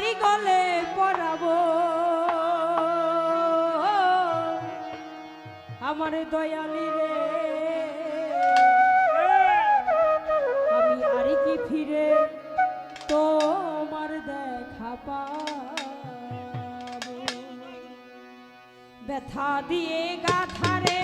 তারি গলে পড়াবো। আমার দয়ালি রে, আমি আর কি ফিরে তোমার দেখা পাব? ব্যথা দিয়ে গাথারে